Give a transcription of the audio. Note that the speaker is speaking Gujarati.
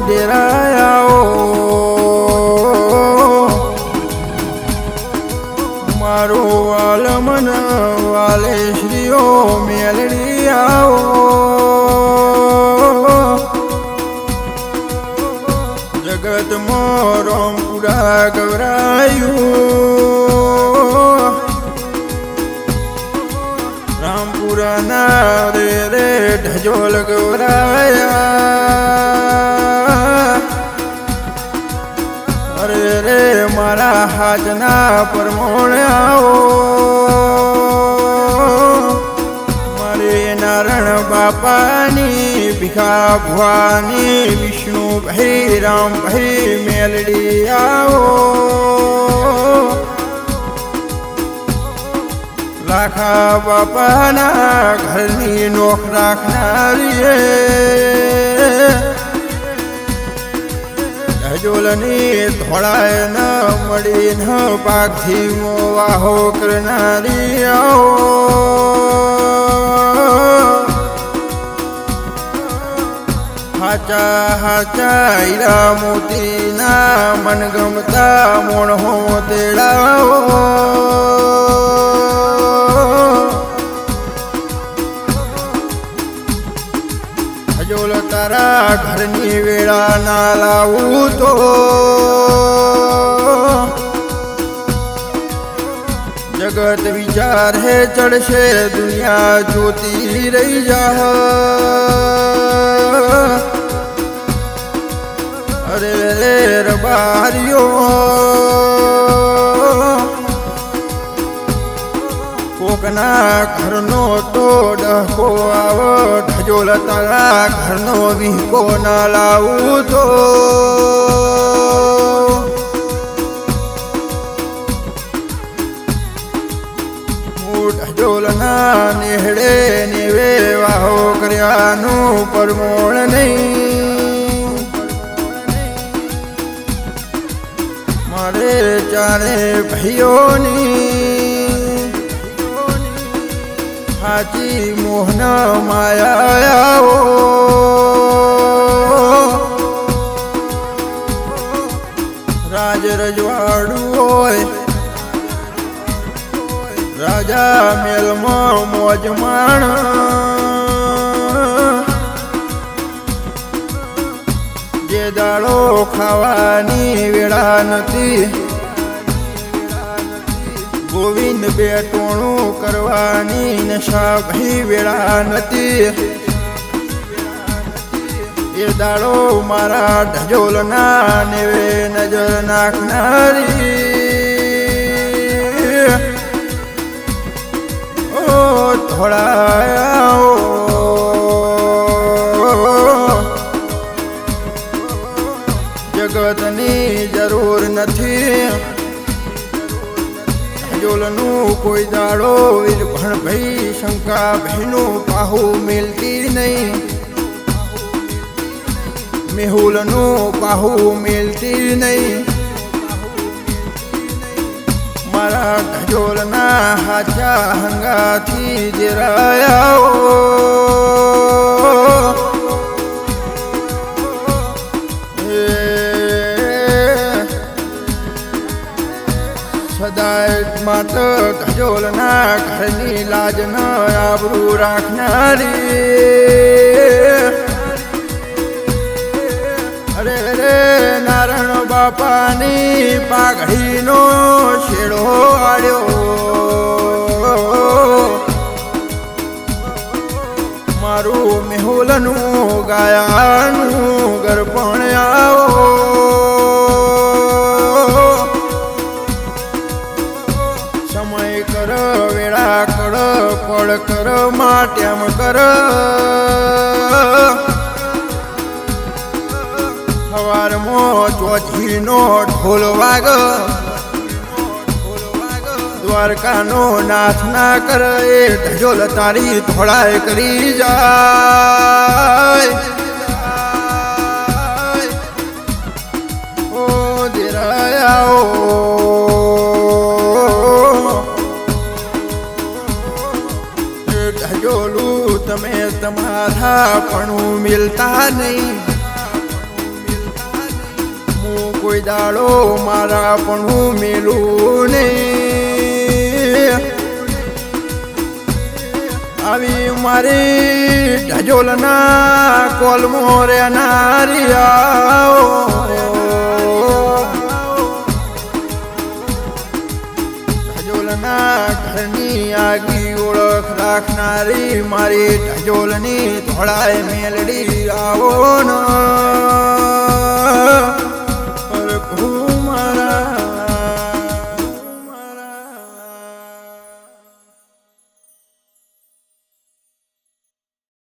ઓ દેરાય આવો મારો વાલ મન વાલે શ્રીઓ મેલડી આવો જગતમાં રોમપુરા ગવરાયું. રામપુરાના રે પરમોણ આવો. મારે નારણ બાપાની, ભીખા ભવાની, વિષ્ણુ ભાઈ રામ ભાઈ મેલડી આવો. રાખા બાપાના ઘરની નોખ રાખનારી હજોલની ધોળાય ન મળી ન પાકથી મોવાહો કરનારી હાચા હાચા હીરા મોતીના મનગમતા મોણહો તેડાવો હજોલ તારા ઘરની વેળા ના લાવું તો. જગત વિચાર હે, ચડશે, દુનિયા જોતી રહી જા. અરે રે, રબારીઓ. કોકના ઘરનો તો ડહકો આવ ઢજોલ તારા ઘરનો વિહકો ના લાવું તો. ઢજોલના નેહડે નેવે વાહો કર્યાનું પરમોણ નહીં. મારે ચારે ભાઈઓની હાચી મોહન માયાઓ. રાજ રજવાડું હોય, રાજા મેલમાં મોજ માણ. જે દાડો ખાવાની વેળા નથી ગોવિંદ બેટોણું કરવાની નશા ભાઈ વેળા નથી. એ દાડો મારા ઢજોલના નેવે નજર નાખનારી. ઓ થોડા જગતની જરૂર નથી. જોલનું કોઈ દાડો વીરભણ ભાઈ શંકા ભાઈનું પાહુ મેલતી નહીં. મેહુલનું પાહુ મેલતી નહીં. મારા ઢજોલના હાચા હંગાથી જરાયાઓ સદાય માત ધજોલના ઘરની લાજ ન આબરૂ રાખનારી. અરે રે નારાયણ બાપાની પાઘડીનો શેડો આડ્યો. મારું મેહુલનું ગાયાનું ગરપણ આવો. સમય કર, વેળા કર, પળ કર, માટ્યામ કર. સવારમાં ચોથીનો ઢોલ વાગ. દ્વારકાનો નાથ ના કર, એ ઢજોલ તારી ધોળાય કરી જાય. મારા પણ મિલતા નહીં. હું કોઈ દાડો મારા પણ મેલું નહીં. આવી મારી ઢજોલના કોલમો રે આવો ઢજોલના ઘરની આગી ઓળખ રાખનારી મારી ઢોલની ધોળાય મેલડી આવો ન.